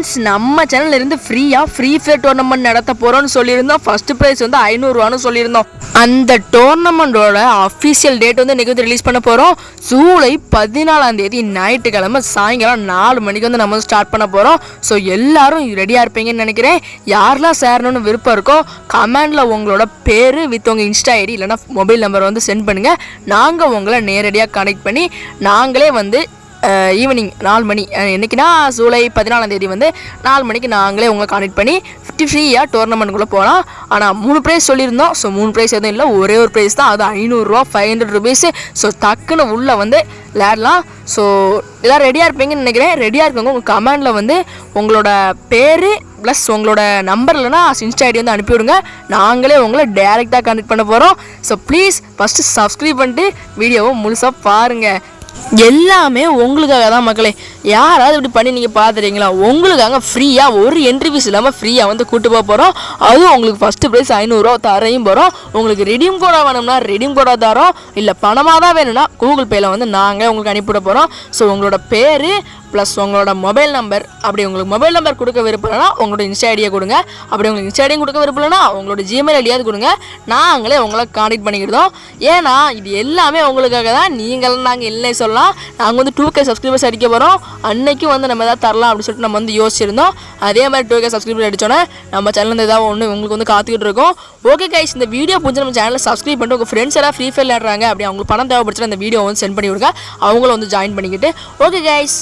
Friends நம்ம சேனல்ல இருந்து ஃப்ரீயாக ஃப்ரீ ஃபயர் டோர்னமெண்ட் நடத்த போறோம்னு சொல்லியிருந்தோம். ஃபர்ஸ்ட் ப்ரைஸ் வந்து ஐநூறுரூவான்னு சொல்லியிருந்தோம். அந்த டோர்னமெண்ட்டோட அஃபிஷியல் டேட் வந்து இன்றைக்கி வந்து ரிலீஸ் பண்ண போகிறோம் ஜூலை பதினாலாம் தேதி ஞாயிற்றுக்கிழமை சாயங்காலம் நாலு மணிக்கு வந்து நம்ம வந்து ஸ்டார்ட் பண்ண போகிறோம் ஸோ எல்லாரும் ரெடியாக இருப்பீங்கன்னு நினைக்கிறேன். யாரெல்லாம் சேரணும்னு விருப்பம் இருக்கோ கமெண்டில் உங்களோட பேர் வித் உங்கள் இன்ஸ்டா ஐடி இல்லைனா மொபைல் நம்பர் வந்து சென்ட் பண்ணுங்கள் நாங்கள் உங்களை நேரடியாக கனெக்ட் பண்ணி நாங்களே வந்து ஈவினிங் நாலு மணி. என்றைக்குன்னா ஜூலை பதினாலாம் தேதி வந்து நாலு மணிக்கு நாங்களே உங்களை கான்டெக்ட் பண்ணி ஃபிஃப்டி ஃப்ரீயாக டோர்னமெண்ட்டுக்குள்ளே போகலாம் ஆனால் மூணு ப்ரைஸ் சொல்லியிருந்தோம். ஸோ மூணு ப்ரைஸ் எதுவும் இல்லை. ஒரே ஒரு ப்ரைஸ் தான். அது ஐநூறுரூவா ஃபைவ் ஹண்ட்ரட் ருபீஸு ஸோ டக்குன்னு உள்ளே வந்து விளையாடலாம். ஸோ எல்லாம் ரெடியாக இருப்பீங்கன்னு நினைக்கிறேன். ரெடியாக இருக்கவங்க உங்கள் கமெண்டில் வந்து உங்களோட பேர் ப்ளஸ் உங்களோட நம்பர் இல்லைனா இன்ஸ்டா ஐடி வந்து அனுப்பிவிடுங்க. நாங்களே உங்களை டேரெக்டாக கனெக்ட் பண்ண போகிறோம் ஸோ ப்ளீஸ் ஃபஸ்ட்டு சப்ஸ்கிரைப் பண்ணிட்டு வீடியோவை முழுசாக பாருங்கள் எல்லாமே உங்களுக்காக தான் மக்களே. யாராவது இப்படி பண்ணி நீங்கள் பார்த்துறீங்களா உங்களுக்காக ஃப்ரீயாக ஒரு என்ட்ரி ஃபீஸ் இல்லாமல் ஃப்ரீயாக வந்து கூட்டு போக போகிறோம் அதுவும் உங்களுக்கு ஃபஸ்ட்டு ப்ரைஸ் ஐநூறுரூவா தரையும் போகிறோம் உங்களுக்கு ரெடீம் கோடாக வேணும்னா ரெடீம் கோடாக தரோம். இல்லை பணமாக தான் வேணும்னா கூகுள் பேயில் வந்து நாங்கள் உங்களுக்கு அனுப்பிவிட போகிறோம் ஸோ உங்களோட பேர் ப்ளஸ் உங்களோட மொபைல் நம்பர் அப்படி உங்களுக்கு மொபைல் நம்பர் கொடுக்க விருப்பம்னா உங்களோட இன்ஸ்டா ஐடியை கொடுங்க. அப்படி உங்களுக்கு இன்ஸ்டா ஐடியும் கொடுக்க விருப்பம்னா உங்களோட ஜிமெயில் ஐடியாவது கொடுங்க. நாங்களே உங்களை காண்டாக்ட் பண்ணிக்கிட்டோம் ஏன்னா இது எல்லாமே உங்களுக்காக தான். நீங்கள் நாங்கள் இல்லை சொல்லலாம். நாங்கள் வந்து டூ கே சப்ஸ்கிரைபர்ஸ் அடிக்க போகிறோம் அன்னைக்கு வந்து நம்ம எதாவது தரலாம் அப்படின்னு சொல்லிட்டு நம்ம வந்து யோசிச்சிருந்தோம். அதே மாதிரி டூ கே சப்ஸ்கிரைபர் அடித்தோன்னே நம்ம சேனல் ஏதாவது ஒன்று உங்களுக்கு வந்து காத்துக்கிட்டு இருக்கோம். ஓகே கைஸ் இந்த வீடியோ பிடிச்சி நம்ம சேனலில் சப்ஸ்கிரைப் பண்ணிட்டு உங்கள் ஃப்ரெண்ட்ஸ் எல்லாம் ஃப்ரீ ஃபயர் விளையாடுறாங்க அப்படி அவங்களுக்கு பணம் தேவைப்படுச்சுன்னா அந்த வீடியோ வந்து சென்ட் பண்ணி விடுங்க. அவங்களும் வந்து ஜாயின் பண்ணிக்கிட்டு. Okay guys